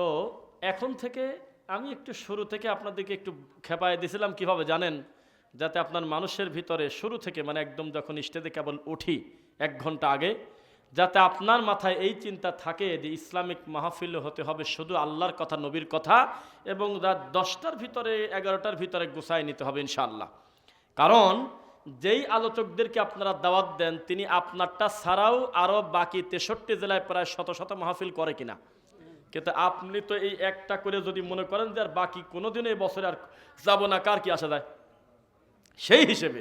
তো এখন থেকে আমি একটু শুরু থেকে আপনাদেরকে একটু খেপায় দিয়েছিলাম কীভাবে জানেন? যাতে আপনার মানুষের ভিতরে শুরু থেকে মানে একদম যখন স্টেজে কেবল উঠি এক ঘণ্টা আগে, যাতে আপনার মাথায় এই চিন্তা থাকে যে ইসলামিক মাহফিল হতে হবে শুধু আল্লাহর কথা, নবীর কথা এবং রাত দশটার ভিতরে, এগারোটার ভিতরে গুছাই নিতে হবে ইনশাআল্লাহ। কারণ যেই আলোচকদেরকে আপনারা দাওয়াত দেন, তিনি আপনারটা ছাড়াও আরও বাকি তেষট্টি জেলায় প্রায় শত শত মাহফিল করে কিনা। কিন্তু আপনি তো এই একটা করে যদি মনে করেন যে আর বাকি কোনোদিন এই বছরে আর যাব না কার কি আসা যায়? সেই হিসেবে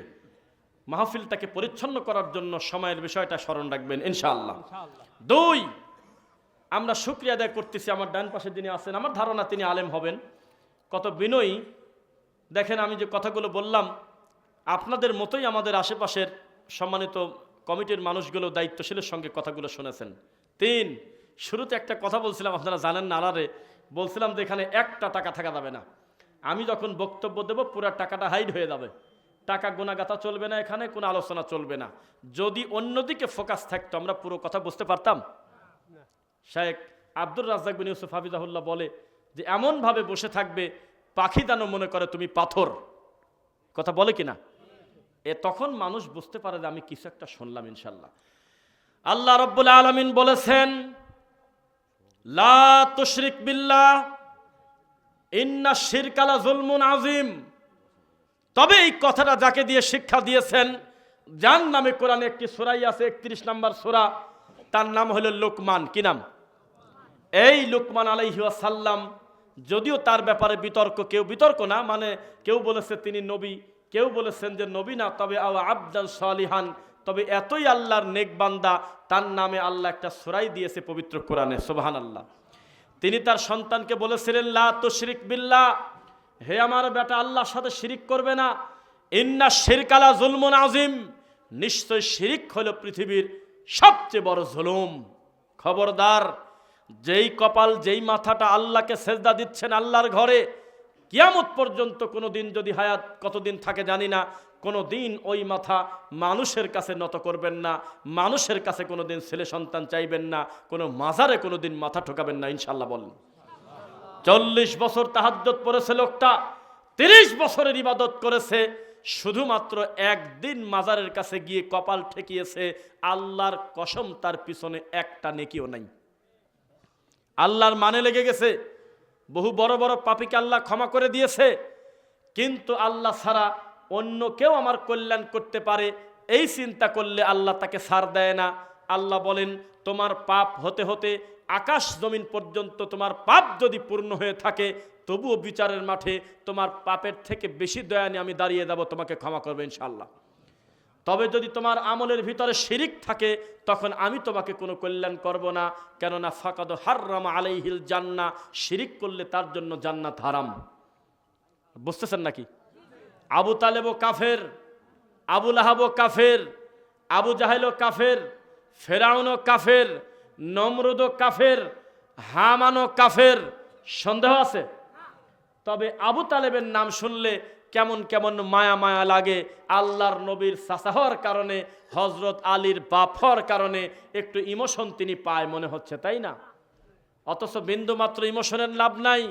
মাহফিলটাকে পরিচ্ছন্ন করার জন্য সময়ের বিষয়টা স্মরণ রাখবেন ইনশাআল্লাহ। দুই আমরা শুক্রিয়া আদায় করতেছি আমার ডান পাশে যিনি আছেন আমার ধারণা তিনি আলেম হবেন। কত বিনয়ী দেখেন আমি যে কথাগুলো বললাম আপনাদের মতোই আমাদের আশেপাশের সম্মানিত কমিটির মানুষগুলো দায়িত্বশীলের সঙ্গে কথাগুলো শুনেছেন। তিন শুরুতে একটা কথা বলছিলাম, আপনারা জানেন না আলারে বলছিলাম যে এখানে একটা টাকা থাকা যাবে না। আমি যখন বক্তব্য দেব, পুরো টাকাটা হাইড হয়ে যাবে। টাকা গোনাগাতা চলবে না এখানে, কোনো আলোচনা চলবে না। যদি অন্যদিকে ফোকাস থাকতো, আমরা পুরো কথা বুঝতে পারতাম? শায়েক আব্দুর রাজ্জাক বিন ইউসুফ হাফিজাহুল্লাহ বলে যে, এমনভাবে বসে থাকবে, পাখি দানো মনে করে তুমি পাথর। কথা বলে কিনা? এ তখন মানুষ বুঝতে পারে যে আমি কিছু একটা শুনলাম ইনশাল্লাহ আল্লাহ রব্বুল আলমিন বলেছেন লা তুশরিক বিল্লাহ, ইন্না শিরকালা জুলমুন আজিম তবে এই কথাটা যাকে দিয়ে শিক্ষা দিয়েছেন, যার নামে কোরআনে একটি সোরাই আছে, একত্রিশ নম্বর সোরা, তার নাম হলো লোকমান। কি নাম? এই লোকমান আলাইহাসাল্লাম যদিও তার ব্যাপারে বিতর্ক, কেউ বিতর্ক না মানে কেউ বলেছে তিনি নবী, কেউ বলেছেন যে নবী না, তবে আও আবদাল সালিহান তবে এতই আল্লাহর নেক বান্দা, তার নামে আল্লাহ একটা সোরাই দিয়েছে পবিত্র কোরআনে সোবাহান আল্লাহ তিনি তার সন্তানকে বলেছিলেন, লা শিরিক বিল্লাহ। হে আমার বেটা, আল্লাহর সাথে শিরিক করবে না। ইন্না শিরকালা জুলমুন আজিম নিশ্চয় শিরিক হলো পৃথিবীর সবচেয়ে বড় জুলুম। খবরদার, যেই কপাল, যেই মাথাটা আল্লাহকে সেজদা দিচ্ছেন আল্লাহর ঘরে, কিয়ামত পর্যন্ত কোনো দিন যদি হায়াত কতদিন থাকে জানি না কোনো দিন ওই মাথা মানুষের কাছে নত করবেন না, মানুষের কাছে কোনো দিন ছেলে সন্তান চাইবেন না, কোনো মাজারে কোনো দিন মাথা ঠোকাবেন না, ইনশাল্লাহ বলেন। চল্লিশ বছর তাহাজ্জত পড়েছে লোকটা, তিরিশ বছরের ইবাদত করেছে, শুধুমাত্র একদিন মাজারের কাছে গিয়ে কপাল ঠেকিয়েছে, আল্লাহর কসম তার পিছনে একটা নেকিও নাই। আল্লাহর মানে লেগে গেছে, বহু বড় বড় পাপিকে আল্লাহ ক্ষমা করে দিয়েছে, কিন্তু আল্লাহ ছাড়া অন্য কেউ আমার কল্যাণ করতে পারে, এই চিন্তা করলে আল্লাহ তাকে সার দেয় না। আল্লাহ বলেন, তোমার পাপ হতে হতে আকাশ জমিন পর্যন্ত তোমার পাপ যদি পূর্ণ হয়ে থাকে, তবুও বিচারের মাঠে তোমার পাপের থেকে বেশি দয়া নিয়ে আমি দাঁড়িয়ে যাব, তোমাকে ক্ষমা করব ইনশাল্লাহ তবে যদি তোমার আমলের ভিতরে শিরিক থাকে, তখন আমি তোমাকে কোনো কল্যাণ করব না। কেননা ফাকাদ হাররাম আলাইহিল জান্না শিরিক করলে তার জন্য জান্নাত হারাম। বুঝতেছেন নাকি? আবু তালেবও কাফের, আবু লাহাবও কাফের, আবু জাহেলও কাফের ফেরাউনও কাফের নমরুদও কাফের হামানও কাফের। সন্দেহ আছে? তবে আবু তালেবের নাম শুনলে কেমন কেমন মায়া মায়া লাগে আল্লাহর নবীর চাচা হওয়ার কারণে হজরত আলীর বাপ হওয়ার কারণে একটু ইমোশন তিনি পায় মনে হচ্ছে, তাই না? অথচ বিন্দু মাত্র ইমোশনের লাভ নাই।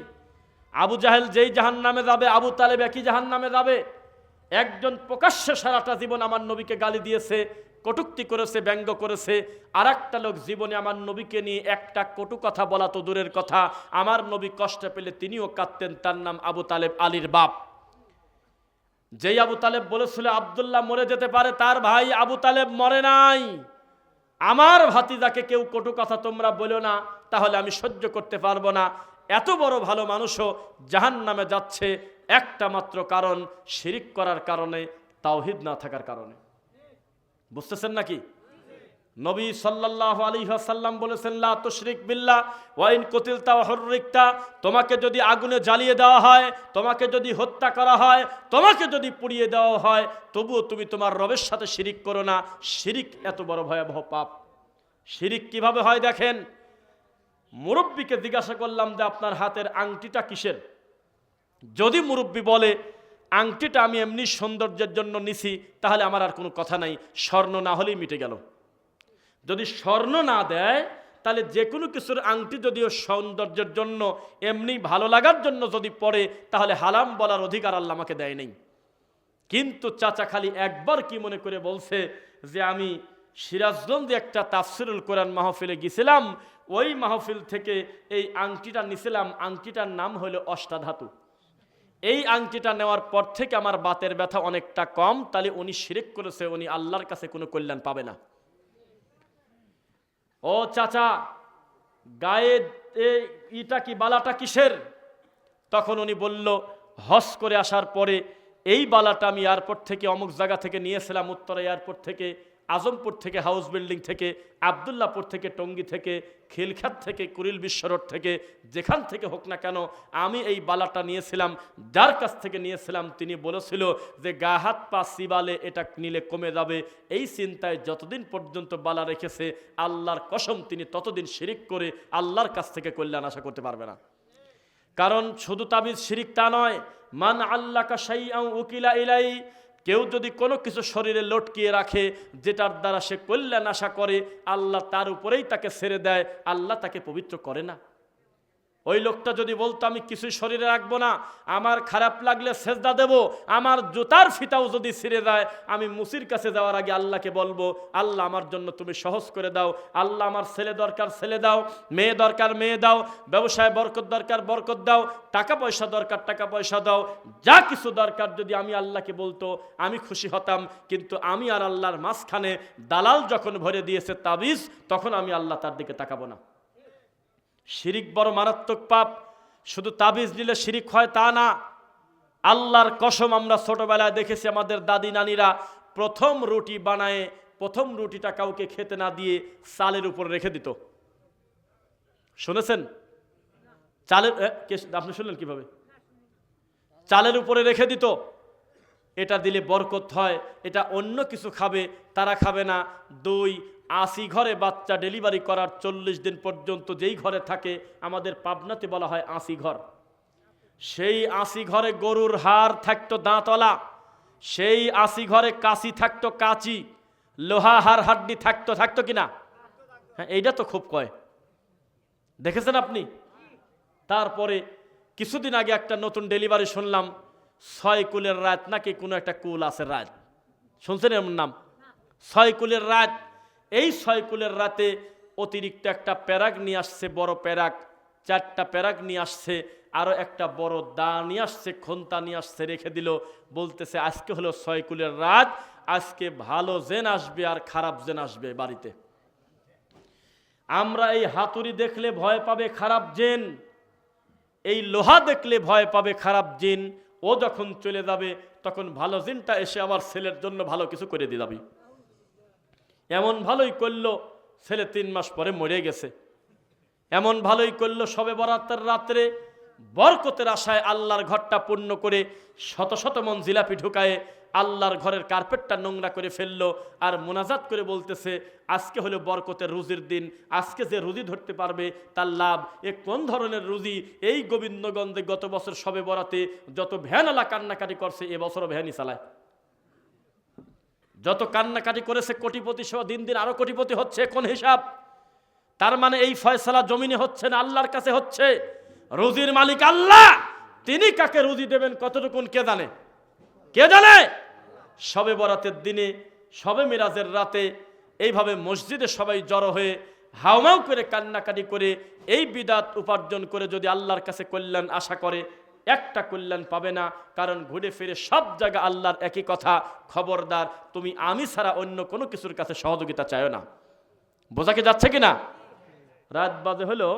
আবু জাহেল যেই জাহান নামে যাবে, আবু তালেব একই জাহান নামে যাবে। একজন প্রকাশ্যে সারাটা জীবন আমার নবীকে গালি দিয়েছে, কটুক্তি করেছে, ব্যঙ্গ করেছে। আর একটা লোক জীবনে আমার নবীকে নিয়ে একটা কটু কথা বলা তো দূরের কথা। আমার নবী কষ্ট পেলে তিনিও কাঁদতেন, তার নাম আবু তালেব আলীর বাপ। যেই আবু তালেব বলেছিল, আবদুল্লাহ মরে যেতে পারে, তার ভাই আবু তালেব মরে নাই। আমার ভাতিজাকে কেউ কটু কথা তোমরা বলো না, তাহলে আমি সহ্য করতে পারব না। এত বড় ভালো মানুষও জাহান নামে যাচ্ছে একটা মাত্র কারণ, শিরিক করার কারণে, তাওহিদ না থাকার কারণে। বুঝতেছেন নাকি? নবী আলাইহি ওয়াসাল্লাম বলেছেন, লা তুশরিক বিল্লাহ, ওয়া ইন কুতিলতা ওয়া হুররিকতা, তোমাকে যদি আগুনে জ্বালিয়ে দেওয়া হয়, তোমাকে যদি হত্যা করা হয়, তোমাকে যদি পুড়িয়ে দেওয়া হয়, তবুও তুমি তোমার রবের সাথে শিরিক করো না। শিরিক এত বড় ভয়াবহ পাপ। শিরিক কীভাবে হয় দেখেন? মুরব্বীকে জিজ্ঞাসা করলাম যে আপনার হাতের আংটিটা কিসের? যদি মুরব্বী বলে, আংটিটা আমি এমনি সৌন্দর্যের জন্য নিছি, তাহলে আমার আর কোনো কথা নাই, স্বর্ণ না হলেই মিটে গেল। যদি স্বর্ণ না দেয়, তাহলে যে কোনো কিছুর আংটি যদিও সৌন্দর্যের জন্য, এমনি ভালো লাগার জন্য যদি পড়ে, তাহলে হালাম বলার অধিকার আল্লাহ আমাকে দেয় নেই। কিন্তু চাচা খালি একবার কি মনে করে বলছে যে, আমি সিরাজগঞ্জে একটা তাফসিরুল কোরআন মাহফিলে গেছিলাম ওই মাহফিল থেকে এই আংটিটা নিছিলাম। আংটিটার নাম হলো অষ্টাধাতু। এই আংটিটা নেওয়ার পর থেকে আমার বাতের ব্যথা অনেকটা কম। তাহলে উনি শিরিক করেছে, উনি আল্লাহর কাছে কোনো কল্যাণ পাবে না। ও চাচা, গায়ে ইটা কি, বালাটা কিসের? তখন উনি বলল হজ করে আসার পরে এই বালাটা আমি এয়ারপোর্ট থেকে অমুক জায়গা থেকে নিয়েছিলাম, উত্তরা এয়ারপোর্ট থেকে। আজমপুর থেকে হাউস বিল্ডিং থেকে, আবদুল্লাপুর থেকে টঙ্গী থেকে, খিলখাত থেকে কুরিল বিশ্ব রোড থেকে, যেখান থেকে হোক না কেন, আমি এই বালাটা নিয়েছিলাম, যার কাছ থেকে নিয়েছিলাম, তিনি বলেছিল যে গা হাত পা সিবালে এটা নিলে কমে যাবে। এই চিন্তায় যতদিন পর্যন্ত বালা রেখেছে, আল্লাহর কসম তিনি ততদিন শিরিক করে আল্লাহর কাছ থেকে কল্যাণ আশা করতে পারবে না। কারণ শুধু তাবিজ শিরিক তা নয়, মান আল্লাহ কাশাইয়া উকিলা ইলাই কেউ যদি কোনো কিছু শরীরে লটকিয়ে রাখে, যেটার দ্বারা সে কল্যাণ আশা করে, আল্লাহ তার উপরেই তাকে ছেড়ে দেয়, আল্লাহ তাকে পবিত্র করে না। ওই লোকটা যদি বলতো, আমি কিছুই শরীরে রাখব না, আমার খারাপ লাগলে সেজদা দেব, আমার জুতার ফিতাও যদি ছিঁড়ে যায়, আমি মুসির কাছে যাওয়ার আগে আল্লাহকে বলব, আল্লাহ আমার জন্য তুমি সহজ করে দাও, আল্লাহ আমার ছেলে দরকার, ছেলে দাও, মেয়ে দরকার, মেয়ে দাও, ব্যবসায় বরকত দরকার, বরকত দাও, টাকা পয়সা দরকার, টাকা পয়সা দাও, যা কিছু দরকার যদি আমি আল্লাহকে বলতো, আমি খুশি হতাম, কিন্তু আমি আর আল্লাহর মাঝখানে দালাল যখন ভরে দিয়েছে তাবিজ, তখন আমি আল্লাহ তার দিকে তাকাবো না। শিরিক বড় মারাত্মক পাপ। শুধু তাবিজ নিলে শিরিক হয় তা না, আল্লাহর কসম আমরা ছোটবেলায় দেখেছি আমাদের দাদি নানিরা প্রথম রুটি বানায়, প্রথম রুটিটা কাউকে খেতে না দিয়ে চালের উপর রেখে দিত। শুনেছেন? চালের আপনি শুনলেন কীভাবে? চালের উপরে রেখে দিত। এটা দিলে বরকত হয়, এটা অন্য কিছু খাবে, তারা খাবে না। দুই আশি ঘরে বাচ্চা ডেলিভারি করার চল্লিশ দিন পর্যন্ত যেই ঘরে থাকে, আমাদের পাবনাতে বলা হয় আশি ঘর। সেই আশি ঘরে গরুর হাড় থাকতো দাঁতলা, সেই আশি ঘরে কাশি থাকতো কাচি, লোহা হাড় হাড্ডি থাকতো থাকতো কিনা হ্যাঁ এইটা তো খুব কয়। দেখেছেন আপনি? তারপরে কিছুদিন আগে একটা নতুন ডেলিভারি শুনলাম, ছয় কুলের রাত নাকি কোনো একটা কুল আছে রাত। শুনছেন এমন নাম? ছয় কুলের রাত এই ছয় কুলের রাতে অতিরিক্ত একটা প্যারাক নিয়ে আসছে, বড় প্যারাক। চারটা প্যারাক নিয়ে আসছে আরও একটা বড় দা নিয়ে আসছে, খন্তা নিয়ে আসছে, রেখে দিল। বলতেছে, আজকে হলো ছয় কুলের রাত, আজকে ভালো জেন আসবে আর খারাপ জেন আসবে বাড়িতে। আমরা এই হাতুড়ি দেখলে ভয় পাবে খারাপ জেন, এই লোহা দেখলে ভয় পাবে খারাপ জিন। ও যখন চলে যাবে, তখন ভালো জিনটা এসে আমার ছেলের জন্য ভালো কিছু করে দিয়ে যাবে। এমন ভালোই করল, ছেলে তিন মাস পরে মরে গেছে। এমন ভালোই করল সবে বরাতের রাত্রে, বরকতের আশায় আল্লাহর ঘরটা পূর্ণ করে শত শত মন জিলাপি ঢুকায়ে আল্লাহর ঘরের কার্পেটটা নোংরা করে ফেলল আর মোনাজাত করে বলতেছে, আজকে হলো বরকতের রুজির দিন, আজকে যে রুজি ধরতে পারবে তার লাভ, এ কোন ধরনের রুজি? এই গোবিন্দগঞ্জে গত বছর সবে বরাতে যত ভ্যানওয়ালা কান্নাকাটি করছে এবছরও ভ্যানই চালায়। যত কান্নাকাটি করেছে কোটিপতি সহ দিন দিন আরও কোটিপতি হচ্ছে, কোন হিসাব? তার মানে এই ফয়সালা জমিনে হচ্ছে না, আল্লাহর কাছে হচ্ছে। রুজির মালিক আল্লাহ! তিনি কাকে রুজি দেবেন কতটুকুন কে জানে? কে জানে? সবে বরাতের দিনে, সবে মিরাজের রাতে এইভাবে মসজিদে সবাই জড়ো হয়ে হাওমাও করে কান্নাকাটি করে এই বিদাত উপার্জন করে যদি আল্লাহর কাছে কল্যাণ আশা করে একটা কল্যাণ পাবে না কারণ ঘুরে ফিরে সব জায়গা আল্লাহর একই কথা। খবরদার তুমি আমি ছাড়া অন্য কোনো কিছুর কাছে সহযোগিতা চাইও না। বোঝা কি যাচ্ছে কিনা? রাত বাজে হলো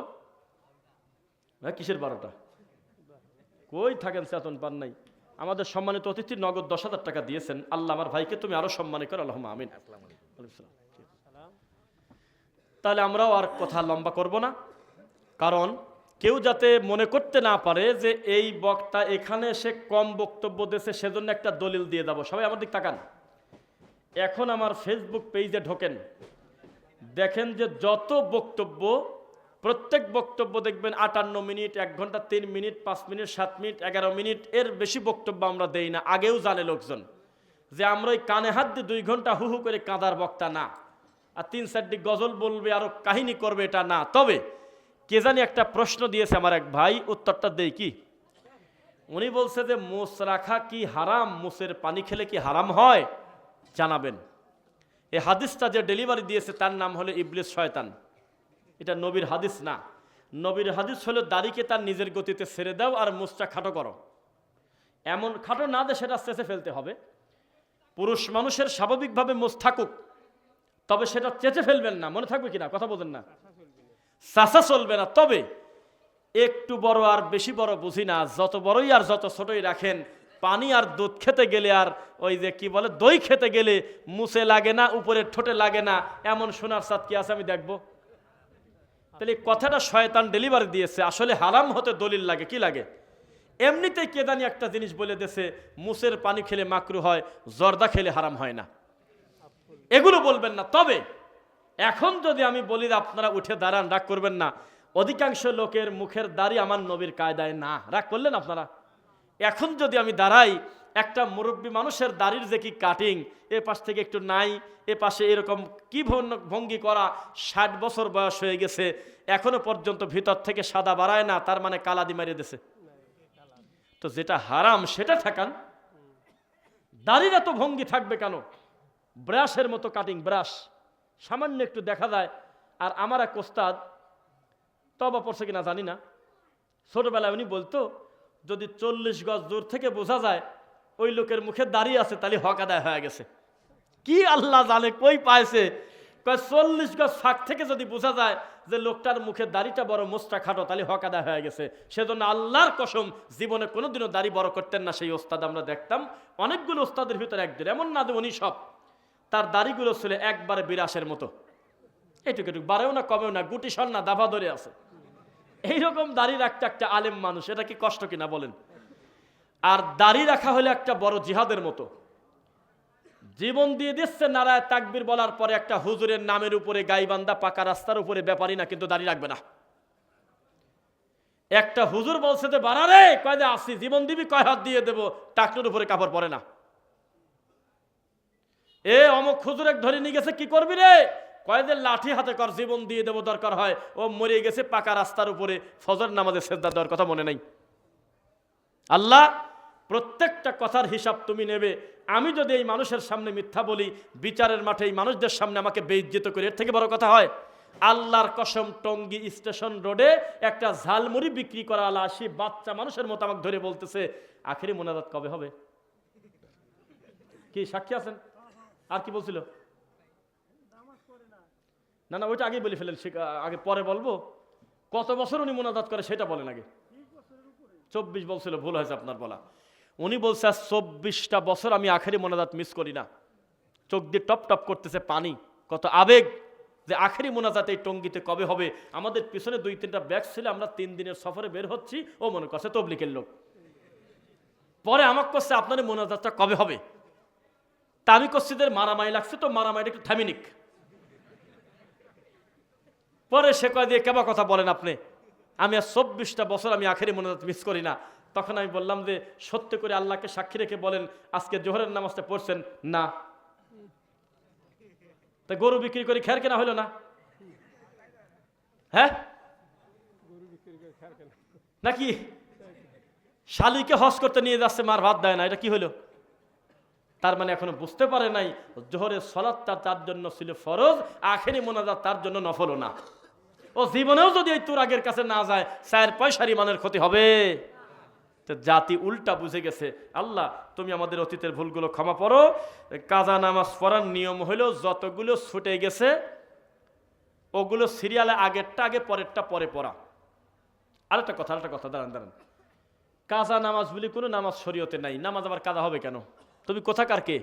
হ্যাঁ, কিসের বারোটা? কই থাকেন চেতন পান নাই? আমাদের সম্মানিত অতিথি নগদ দশ হাজার টাকা দিয়েছেন। আল্লাহ আমার ভাইকে তুমি আরও সম্মানিত করো। আল্লাহ আমিন। তাহলে আমরাও আর কথা লম্বা করব না কারণ কেউ যাতে মনে করতে না পারে যে এই বক্তা এখানে সে কম বক্তব্য দিয়েছে, সেজন্য একটা দলিল দিয়ে দেবো সবাই আমার দিক তাকান। এখন আমার ফেসবুক পেজে ঢোকেন। দেখেন যে যত বক্তব্য, প্রত্যেক বক্তব্য দেখবেন আটান্ন মিনিট, এক ঘণ্টা তিন মিনিট, পাঁচ মিনিট, সাত মিনিট, এগারো মিনিট, এর বেশি বক্তব্য আমরা দেই না। আগেও জানে লোকজন যে আমরা ওই কানে হাত দিয়ে দুই ঘণ্টা হু হু করে কাঁদার বক্তা না। আর তিন চারটি গজল বলবে, আরও কাহিনী করবে, এটা না। তবে কে জানি একটা প্রশ্ন দিয়েছে আমার এক ভাই, উত্তরটা দেই কি? উনি বলছে যে, মোষ রাখা কি হারাম? মোষের পানি খেলে কি হারাম হয়? জানাবেন। এই হাদিসটা যে ডেলিভারি দিয়েছে, তার নাম হলো ইবলিস শয়তান। এটা নবীর হাদিস না। নবীর হাদিস হলো, দাড়িকে তার নিজের গতিতে ছেড়ে দাও আর মুচটা খাটো করো। এমন খাটো না দে সেটা চেঁচে ফেলতে হবে। পুরুষ মানুষের স্বাভাবিকভাবে মুচ থাকুক, তবে সেটা চেঁচে ফেলবেন না। মনে থাকবে কিনা? কথা বলেন না। চাষা চলবে না। তবে একটু বড় আর বেশি বড় বুঝি না, যত বড়ই আর যত ছোটই রাখেন, পানি আর দুধ খেতে গেলে আর ওই যে কি বলে, দই খেতে গেলে মুছে লাগে না, উপরে ঠোঁটে লাগে না, এমন সোনার সাত কি আছে আমি দেখব? তাহলে কথাটা শয়তান ডেলিভারি দিয়েছে, আসলে হারাম হতে দলিল লাগে, কি লাগে? এমনিতেই কেদানি একটা জিনিস বলে দেছে মুসের পানি খেলে মাকরু হয়, জর্দা খেলে হারাম হয় না। এগুলো বলবেন না। তবে এখন যদি আমি বলি আপনারা উঠে দাঁড়ান, রাগ করবেন না। অধিকাংশ লোকের মুখের দাড়ি আমার নবীর কায়দায় না। রাগ করলেন আপনারা? এখন যদি আমি দাঁড়াই, একটা মুরব্বী মানুষের দাড়ির যে কি কাটিং এ পাশ থেকে একটু নাই, এ পাশে এরকম কি ভঙ্গি করা, ষাট বছর বয়স হয়ে গেছে, এখনও পর্যন্ত ভিতর থেকে সাদা বাড়ায় না, তার মানে কালাদি মারিয়ে দিছে। তো যেটা হারাম, সেটা থাকান দাড়ির এত ভঙ্গি থাকবে কেন? ব্রাশের মতো কাটিং ব্রাশ। সামান্য একটু দেখা যায়, আর আমার এক ওস্তাদ তবা পড়ছে কিনা জানি না। ছোটবেলায় উনি বলতো, যদি চল্লিশ গজ দূর থেকে বোঝা যায় ওই লোকের মুখে দাঁড়িয়ে আছে, তাহলে হক আদায় হয়ে গেছে। কি আল্লাহ জানে, কই পাইছে? চল্লিশ গজ ফাঁক থেকে যদি বোঝা যায় যে লোকটার মুখে দাড়িটা বড় মোস্টা খাটো তাহলে হক আদায় হয়ে গেছে। সেজন্য আল্লাহর কসম, জীবনে কোনোদিনও দাড়ি বড় করতেন না সেই ওস্তাদ। আমরা দেখতাম অনেকগুলো ওস্তাদের ভিতরে একদিন এমন না যে উনি সব। তার দাড়িগুলো ছিল একবারে বিরাসের মতো। এইটুকু এটুকু বাড়েও না, কমেও না গুটি সন্না দাভা ধরে আছে। এইরকম দাড়ি রাখতে একটা আলেম মানুষ, এটা কি কষ্ট কিনা বলেন? আর দাড়ি রাখা হলে একটা বড় জিহাদের মতো। জীবন দিয়ে দিচ্ছে নারায় তাকবির বলার পরে একটা হুজুরের নামের উপরে গাইবান্ধা, পাকা রাস্তার উপরে ব্যাপারই না, কিন্তু দাড়ি রাখবে না। একটা হুজুর বলছে যে বাড়ারে কয় যে, আসি, জীবন দিবি, কয় হাত দিয়ে দেবো, টাকনুর উপরে কাপড় পরে না। এ অমক হুজুর এক ধরে নিয়ে গেছে, কি করবি রে? কয়েদের লাঠি হাতে কর, জীবন দিয়ে দেবো দরকার হয়। ও মরে গেছে পাকা রাস্তার উপরে, ফজর নামাজে সেজদা দেওয়ার কথা মনে নাই। আল্লাহ, প্রত্যেকটা কথার হিসাব তুমি নেবে। আমি যদি এই মানুষের সামনে মিথ্যা বলি, বিচারের মাঠে এই মানুষদের সামনে আমাকে বেইজ্জিত করি, এর থেকে বড় কথা হয়, আল্লাহর কসম টঙ্গি স্টেশন রোডে একটা ঝালমুড়ি বিক্রি করা আলা আসি বাচ্চা মানুষের মতো আমাকে ধরে বলতেছে, আখেরি মোনাজাত কবে হবে? কি, সাক্ষী আছেন? আর কি বলছিল? না না, ওইটা আগেই বলে ফেলেন আগে পরে বলব। কত বছর উনি মোনাজাত করে সেটা বলেন আগে। চব্বিশ বলছিল, ভুল হয়েছে আপনার বলা। উনি বলছে আর চব্বিশটা বছর আমি আখেরি মোনাজাত মিস করি না। চোখ দিয়ে টপ টপ করতেছে পানি। কত আবেগ যে আখেরি মোনাজাত এই টঙ্গিতে কবে হবে? আমাদের পিছনে দুই, তিনটা ব্যাগ ছিল, আমরা তিন দিনের সফরে বের হচ্ছি। ও মনে করছে তবলিকের লোক। পরে আমাকে করছে আপনার মোনাজাতটা কবে হবে? তা আমি যে মারামারি লাগছে তো মারামারিটা একটু থামিনিক পরে সে কয়, দিয়ে কেবা কথা বলেন আপনি? আমি আর চব্বিশটা বছর আমি আখেরি মোনাজাত মিস করি না। তখন আমি বললাম যে, সত্য করে আল্লাহকে সাক্ষী রেখে বলেন, আজকে জোহরের নামাজটা পড়ছেন? না। তা গরু বিক্রি করে খের কেনা হলো না? হ্যাঁ? নাকি? শালিকে হজ করতে নিয়ে যাচ্ছে, মার ভাত দেয় না, এটা কি হলো? তার মানে এখনও বুঝতে পারে নাই, জোহরের সলাৎটা তার জন্য ছিল ফরজ, আখেরি মোনাজাত তার জন্য নফলও না। ও জীবনেও যদি এই তুরাগের কাছে না যায় চার পয়সার ইমানের ক্ষতি হবে। তো জাতি উল্টা বুঝে গেছে, আল্লাহ, তুমি আমাদের অতীতের ভুলগুলো ক্ষমা করো। কাজা নামাজ পড়ার নিয়ম হলো যতগুলো ছুটে গেছে, ওগুলো সিরিয়ালে আগেরটা আগে, পরেরটা পরে পড়া। আরেকটা কথা আরেকটা কথা, দাঁড়ান দাঁড়ান। কাজা নামাজ বলি কোনো নামাজ শরীয়তে নাই, নামাজ আবার কাজা হবে কেন? তুমি কোথাকার কে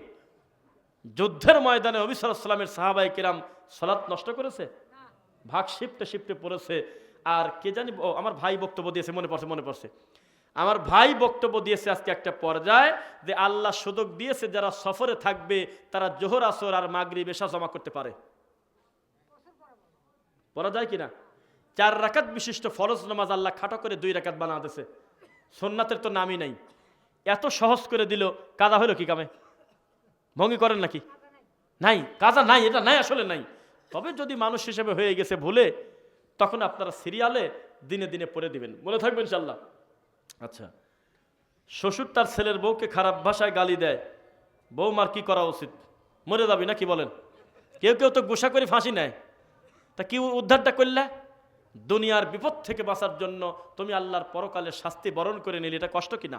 যুদ্ধের ময়দানে অবিসালামের সাহাবাই কিরাম সলাৎ নষ্ট করেছে? ভাগ শিফটে শিফটে পড়েছে। আর কে জানি, ও আমার ভাই বক্তব্য দিয়েছে, মনে পড়ছে মনে পড়ছে। আমার ভাই বক্তব্য দিয়েছে আজকে একটা পর্যায়ে যে আল্লাহ সুযোগ দিয়েছে যারা সফরে থাকবে, তারা জোহর, আসর আর মাগরি বেশা জমা করতে পারে। পড়া যায় কিনা? চার রাকাত বিশিষ্ট ফরজ নামাজ আল্লাহ খাটো করে দুই রাকাত বানা দিয়েছে। সোননাথের তো নামই নাই। এত সহজ করে দিল কাদা হলো কি কামে? ভঙ্গি করেন নাকি? নাই, কাজা নাই, এটা নাই, আসলে নাই। তবে যদি মানুষ হিসেবে হয়ে গেছে ভুলে, তখন আপনারা সিরিয়ালে দিনে দিনে পড়ে দিবেন। বলে থাকবেন ইনশাল্লাহ আচ্ছা শ্বশুর তার ছেলের বউকে খারাপ ভাষায় গালি দেয়। বউ মার কি করা উচিত? মরে যাবি না কি বলেন? কেউ কেউ তো গোসা করে ফাঁসি নেয়। তা কি উদ্ধারটা করলে? দুনিয়ার বিপদ থেকে বাঁচার জন্য তুমি আল্লাহর পরকালে শাস্তি বরণ করে নিলে, এটা কষ্ট কিনা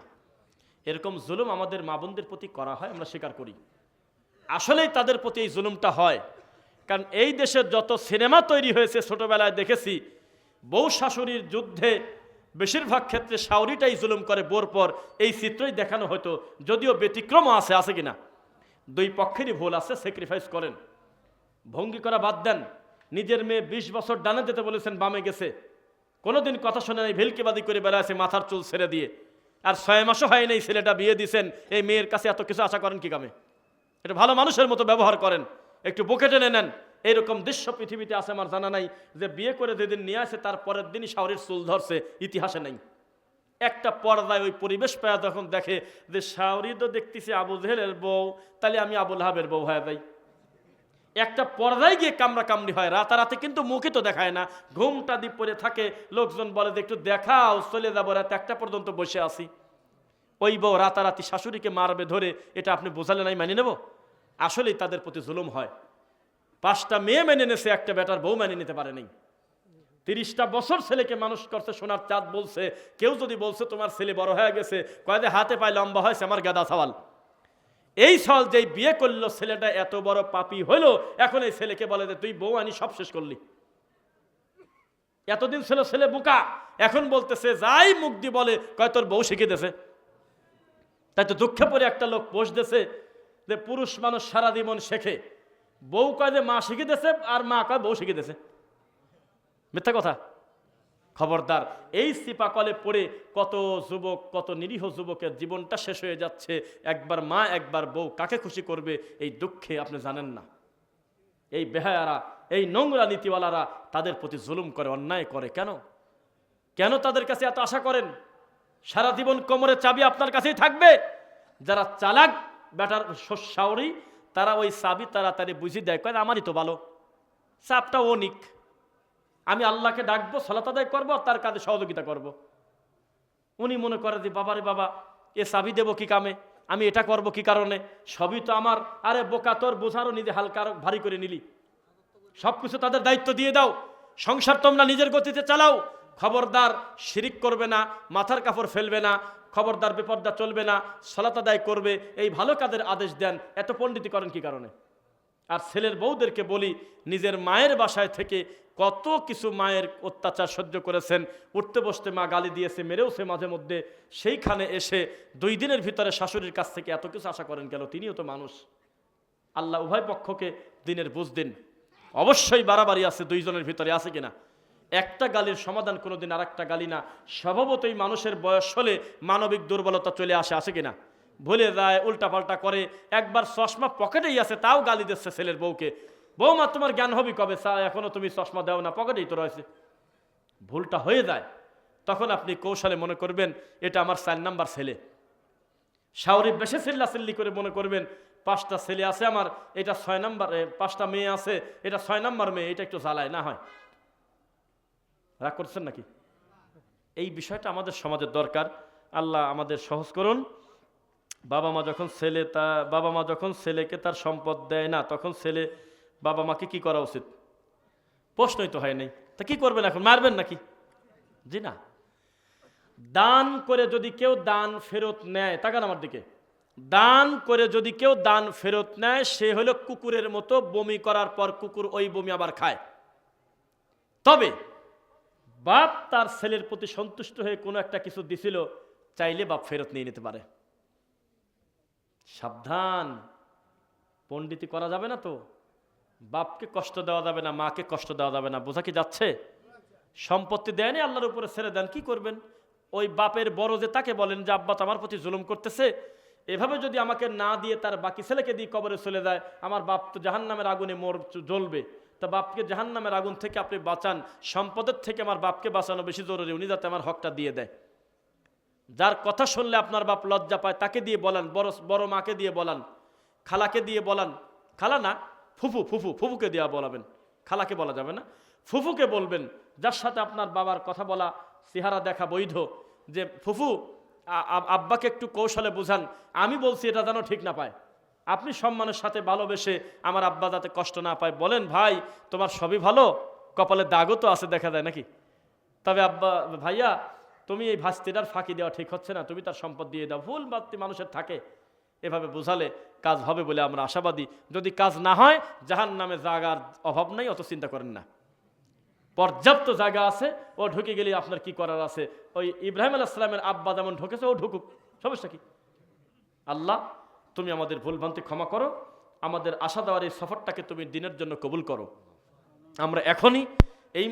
এরকম জুলুম আমাদের মা বোনদের প্রতি করা হয়, আমরা স্বীকার করি। আসলেই তাদের প্রতি এই জুলুমটা হয়। কারণ এই দেশের যত সিনেমা তৈরি হয়েছে, ছোটবেলায় দেখেছি, বউ শাশুড়ির যুদ্ধে বেশিরভাগ ক্ষেত্রে শাওরিটাই জুলুম করে বোর পর, এই চিত্রই দেখানো হতো যদিও ব্যতিক্রমও আছে আছে কিনা। দুই পক্ষেরই ভুল আছে স্যাক্রিফাইস করেন। ভঙ্গি করা বাদ দেন। নিজের মেয়ে বিশ বছর ডানে যেতে বলেছেন, বামে গেছে। কোনোদিন কথা শোনে নাই, ভেলকিবাদি করে বেড়াচ্ছে মাথার চুল ছেড়ে দিয়ে। আর ছয় মাসও হয় নাই ছেলেটা বিয়ে দিছেন, এই মেয়ের কাছে এত কিছু আশা করেন কি কামে? এটা ভালো মানুষের মতো ব্যবহার করেন, একটু বুকে টেনে নেন। এইরকম দৃশ্য পৃথিবীতে আছে আমার জানা নাই যে বিয়ে করে যেদিন নিয়ে আসে, তার পরের দিনই শাওরির চুল ধরছে, ইতিহাসে নাই। একটা পর্দায় ওই পরিবেশ পায়া তখন দেখে যে শাওরি তো দেখতেছি আবু জেহেলের বউ, তাহলে আমি আবুল হাবের বউ হয়ে যাই। একটা পর্দায় গিয়ে কামড়া কামড়ি হয়, রাতারাতি কিন্তু মুখে তো দেখায় না। ঘুমটা দিয়ে পরে থাকে, লোকজন বলে যে একটু দেখাও, চলে যাব, রাত একটা পর্যন্ত বসে আছি। ওই বউ রাতারাতি শাশুড়িকে মারবে ধরে, এটা আপনি বোঝালে নাই মানিয়ে নেব? আসলেই তাদের প্রতি জুলুম হয়। পাঁচটা মেয়ে মেনে নেছে একটা বেটার বউ মেনে নিতে পারে নাই। তিরিশটা বছর ছেলেকে মানুষ করছে, সোনার চাঁদ বলছে, কেউ যদি বলছে তোমার ছেলে বড় হয়ে গেছে কয়েদে হাতে পায়ে লম্বা হয়েছে, আমার গাদা সওয়াল। এই সল যেই বিয়ে করল, ছেলেটা এত বড় পাপি হলো, এখন এই ছেলেকে বলে যে, তুই বউ আনি, সব শেষ করলি। এতদিন ছিল ছেলে বোকা, এখন বলতেছে, যাই দিয়ে বলে, কয় তোর বউ শিখে দেছে তাই তো দুঃখে পরে একটা লোক পোষ দেছে যে, পুরুষ মানুষ সারা জীবন শেখে। বউ কয় যে, মা শিখে দেছে আর মা কয় বউ শিখে দেছে মিথ্যা কথা। খবরদার। এই সিপা কলে পড়ে কত যুবক, কত নিরীহ যুবকের জীবনটা শেষ হয়ে যাচ্ছে। একবার মা, একবার বউ, কাকে খুশি করবে এই দুঃখে আপনি জানেন না। এই বেহায়ারা, এই নোংরা নীতিওয়ালারা তাদের প্রতি জুলুম করে, অন্যায় করে। কেন? কেন তাদের কাছে এত আশা করেন? সারা জীবন কোমরে চাবি আপনার কাছেই থাকবে। যারা চালাক, বেটার শাওরি তারা ওই চাবি তাড়াতাড়ি বুঝিয়ে দেয়, কয়, আমারই তো ভালো। চাপটা ও নিক। আমি আল্লাহকে ডাকবো, সলাত আদায় করব আর তার কাজে সহযোগিতা করব। উনি মনে করে যে বাবারে বাবা, এ চাবি দেবো কি কামে? আমি এটা করব কি কারণে? সবই তো আমার। আরে বোকা, তোর বোঝারও নিজে হালকা ভারী করে নিলি। সব কিছু তাদের দায়িত্ব দিয়ে দাও। সংসার তোমরা নিজের গতিতে চালাও। খবরদার শিরিক করবে না, মাথার কাপড় ফেলবে না, খবরদার বিপদটা চলবে না, সলাত আদায় করবে। এই ভালো কাজের আদেশ দেন। এত পণ্ডিতি করেন কি কারণে? আর ছেলের বউদেরকে বলি, নিজের মায়ের বাসায় থেকে কত কিছু মায়ের অত্যাচার সহ্য করেছেন। উঠতে বসতে মা গালি দিয়েছে মেরেওছে মাঝে মধ্যে। সেইখানে এসে দুই দিনের ভিতরে শাশুড়ির কাছ থেকে এত কিছু আশা করেন গেল তিনিও তো মানুষ। আল্লাহ উভয় পক্ষকে দিনের বুঝ দিন। অবশ্যই বাড়াবাড়ি আছে, দুইজনের ভিতরে আছে কিনা? একটা গালির সমাধান কোনোদিন আর একটা গালি না। স্বভাবতই মানুষের বয়স হলে মানবিক দুর্বলতা চলে আসে, আছে কিনা? ভুলে যায়, উল্টাপাল্টা করে। একবার চশমা পকেটেই আছে, তাও গালি দিচ্ছে ছেলের বউকে। বৌমা, তোমার জ্ঞান হবি কবে? চা, এখনও তুমি চশমা দাও না, পকেটেই তো রয়েছে। ভুলটা হয়ে যায়। তখন আপনি কৌশলে মনে করবেন, এটা আমার চার নাম্বার ছেলে। শাওরি বেশি চিল্লা চিল্লি করে মনে করবেন, পাঁচটা ছেলে আছে আমার, এটা ছয় নাম্বার পাঁচটা মেয়ে আছে, এটা ছয় নাম্বার মেয়ে, এটা একটু জ্বালায়, না হয়। রাগ করছেন নাকি? এই বিষয়টা আমাদের সমাজের দরকার। আল্লাহ আমাদের সহজ করুন। বাবা মা যখন ছেলে তা, বাবা মা যখন ছেলেকে তার সম্পদ দেয় না, তখন ছেলে বাবা মাকে কি করা উচিত? প্রশ্নই তো হয় নাই। তা কি করবেন এখন? মারবেন নাকি? জি না। দান করে যদি কেউ দান ফেরত নেয়, তাকান আমার দিকে। দান করে যদি কেউ দান ফেরত নেয়, সে হলো কুকুরের মতো বমি করার পর কুকুর ওই বমি আবার খায়। তবে বাপ তার ছেলের প্রতি সন্তুষ্ট হয়ে কোনো একটা কিছু দিছিল, চাইলে বাপ ফেরত নিয়ে নিতে পারে। সাবধান। পণ্ডিতি করা যাবে না তো? বাপকে কষ্ট দেওয়া যাবে না, মাকে কষ্ট দেওয়া যাবে না। বোঝা কি যাচ্ছে? সম্পত্তি দেয়নি আল্লাহর উপরে, ছেড়ে দেন, কি করবেন? ওই বাপের বড় যে তাকে বলেন যে, আব্বা তো আমার প্রতি জুলুম করতেছে। এভাবে যদি আমাকে না দিয়ে তার বাকি ছেলেকে দিয়ে কবরে চলে যায়, আমার বাপ তো জাহান্নামের আগুনে মোর, জ্বলবে। তা বাপকে জাহান্নামের আগুন থেকে আপনি বাঁচান। সম্পদের থেকে আমার বাপকে বাঁচানো বেশি জরুরি। উনি যাতে আমার হকটা দিয়ে দেয়। যার কথা শুনলে আপনার বাপ লজ্জা পায়, তাকে দিয়ে বলান, বড় বড় মাকে দিয়ে বলান, খালাকে দিয়ে বলান। খালা না, ফুফু ফুফু, ফুফুকে দেওয়া বলাবেন। খালাকে বলা যাবে না। ফুফুকে বলবেন, যার সাথে আপনার বাবার কথা বলা, চেহারা দেখা বৈধ, যে, ফুফু আব্বাকে একটু কৌশলে বুঝান, আমি বলছি এটা যেন ঠিক না পায়। আপনি সম্মানের সাথে ভালোবেসে আমার আব্বা যাতে কষ্ট না পায়, বলেন, ভাই, তোমার সবই ভালো? কপালে দাগও তো আছে দেখা যায় নাকি? তবে আব্বা, ভাইয়া তুমি এই ভাস্তিটার ফাঁকি দেওয়া ঠিক হচ্ছে না, তুমি তার সম্পদ দিয়ে দাও। ভুল বাত্তি মানুষের থাকে। এভাবে বোঝালে কাজ হবে বলে আমরা আশাবাদী। যদি কাজ না হয় জাহান নামে জাগার অভাব নাই, অত চিন্তা করেন না। পর্যাপ্ত জায়গা আছে, ও ঢুকে গেলে আপনার কি করার আছে? ওই ইব্রাহিম আলাইসালামের আব্বা যেমন ঢুকেছে, ও ঢুকুক। সমস্যা কি? আল্লাহ, তুমি আমাদের ভুলভ্রান্তি ক্ষমা করো। আমাদের আশা দেওয়ার এই সফরটাকে তুমি দিনের জন্য কবুল করো। আমরা এখনই এই